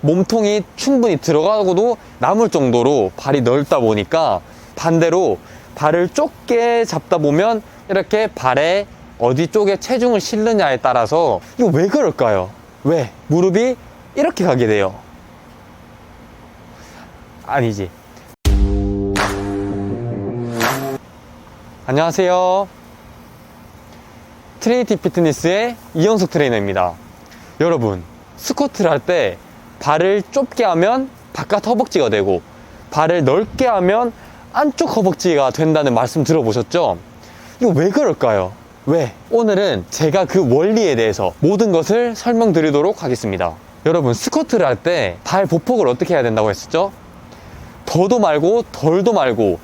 몸통이 충분히 들어가고도 남을 정도로 발이 넓다 보니까 반대로 발을 좁게 잡다 보면 이렇게 발에 어디 쪽에 체중을 실느냐에 따라서 이거 왜 그럴까요? 왜? 무릎이 이렇게 가게 돼요. 아니지. 안녕하세요. 트리니티 피트니스의 이영석 트레이너입니다. 여러분, 스쿼트를 할 때 발을 좁게 하면 바깥 허벅지가 되고 발을 넓게 하면 안쪽 허벅지가 된다는 말씀 들어보셨죠? 이거 왜 그럴까요? 왜? 오늘은 제가 그 원리에 대해서 모든 것을 설명드리도록 하겠습니다. 여러분, 스쿼트를 할 때 발 보폭을 어떻게 해야 된다고 했었죠? 더도 말고 덜도 말고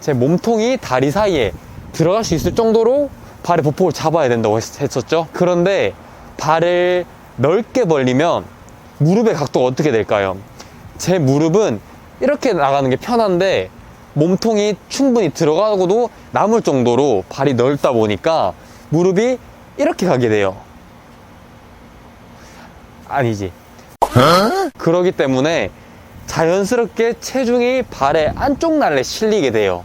제 몸통이 다리 사이에 들어갈 수 있을 정도로 발의 보폭을 잡아야 된다고 했, 했었죠. 그런데 발을 넓게 벌리면 무릎의 각도가 어떻게 될까요? 제 무릎은 이렇게 나가는 게 편한데 몸통이 충분히 들어가고도 남을 정도로 발이 넓다 보니까 무릎이 이렇게 가게 돼요. 아니지. 그러기 때문에 자연스럽게 체중이 발의 안쪽 날에 실리게 돼요.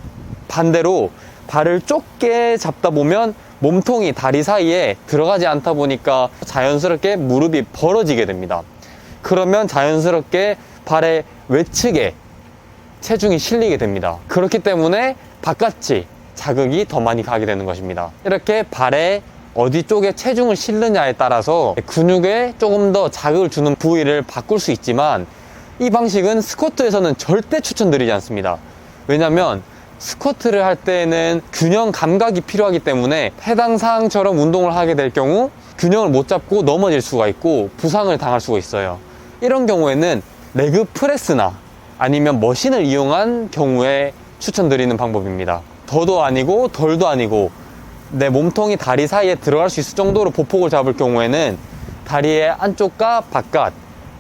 반대로 발을 좁게 잡다 보면 몸통이 다리 사이에 들어가지 않다 보니까 자연스럽게 무릎이 벌어지게 됩니다. 그러면 자연스럽게 발의 외측에 체중이 실리게 됩니다. 그렇기 때문에 바깥이 자극이 더 많이 가게 되는 것입니다. 이렇게 발에 어디 쪽에 체중을 실느냐에 따라서 근육에 조금 더 자극을 주는 부위를 바꿀 수 있지만 이 방식은 스쿼트에서는 절대 추천드리지 않습니다. 왜냐면 스쿼트를 할 때는 균형 감각이 필요하기 때문에 해당 사항처럼 운동을 하게 될 경우 균형을 못 잡고 넘어질 수가 있고 부상을 당할 수가 있어요. 이런 경우에는 레그 프레스나 아니면 머신을 이용한 경우에 추천드리는 방법입니다. 더도 아니고 덜도 아니고 내 몸통이 다리 사이에 들어갈 수 있을 정도로 보폭을 잡을 경우에는 다리의 안쪽과 바깥,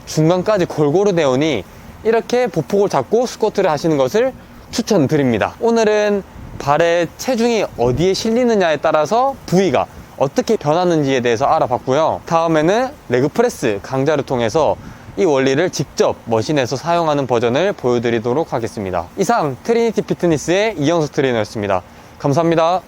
중간까지 골고루 되오니 이렇게 보폭을 잡고 스쿼트를 하시는 것을 추천드립니다. 오늘은 발의 체중이 어디에 실리느냐에 따라서 부위가 어떻게 변하는지에 대해서 알아봤고요. 다음에는 레그 프레스 강좌를 통해서 이 원리를 직접 머신에서 사용하는 버전을 보여드리도록 하겠습니다. 이상 트리니티 피트니스의 이영석 트레이너였습니다. 감사합니다.